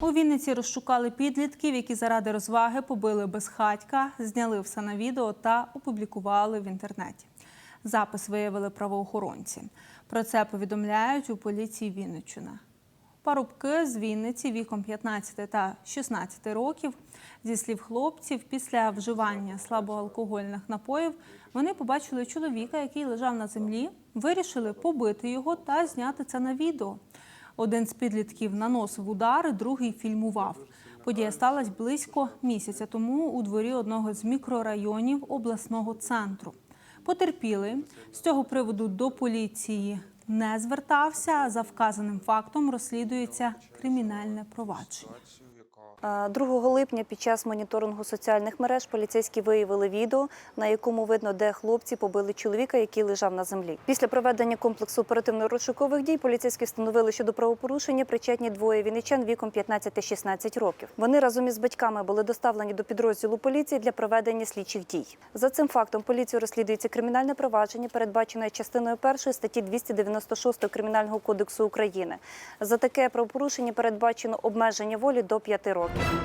У Вінниці розшукали підлітків, які заради розваги побили безхатька, зняли все на відео та опублікували в інтернеті. Запис виявили правоохоронці. Про це повідомляють у поліції Вінниччини. Парубки з Вінниці віком 15 та 16 років. Зі слів хлопців, після вживання слабоалкогольних напоїв вони побачили чоловіка, який лежав на землі, вирішили побити його та зняти це на відео. Один з підлітків наносив удари, другий фільмував. Подія сталася близько місяця тому у дворі одного з мікрорайонів обласного центру. Потерпілий з цього приводу до поліції не звертався. За вказаним фактом розслідується кримінальне провадження. Е, 2 липня під час моніторингу соціальних мереж поліцейські виявили відео, на якому видно, де хлопці побили чоловіка, який лежав на землі. Після проведення комплексу оперативно-розшукових дій поліцейські встановили, що до правопорушення причетні двоє вінничан віком 15-16 років. Вони разом із батьками були доставлені до підрозділу поліції для проведення слідчих дій. За цим фактом поліцією розслідується кримінальне провадження, передбачене частиною першої статті 296 Кримінального кодексу України. За таке правопорушення передбачено обмеження волі до 5 років.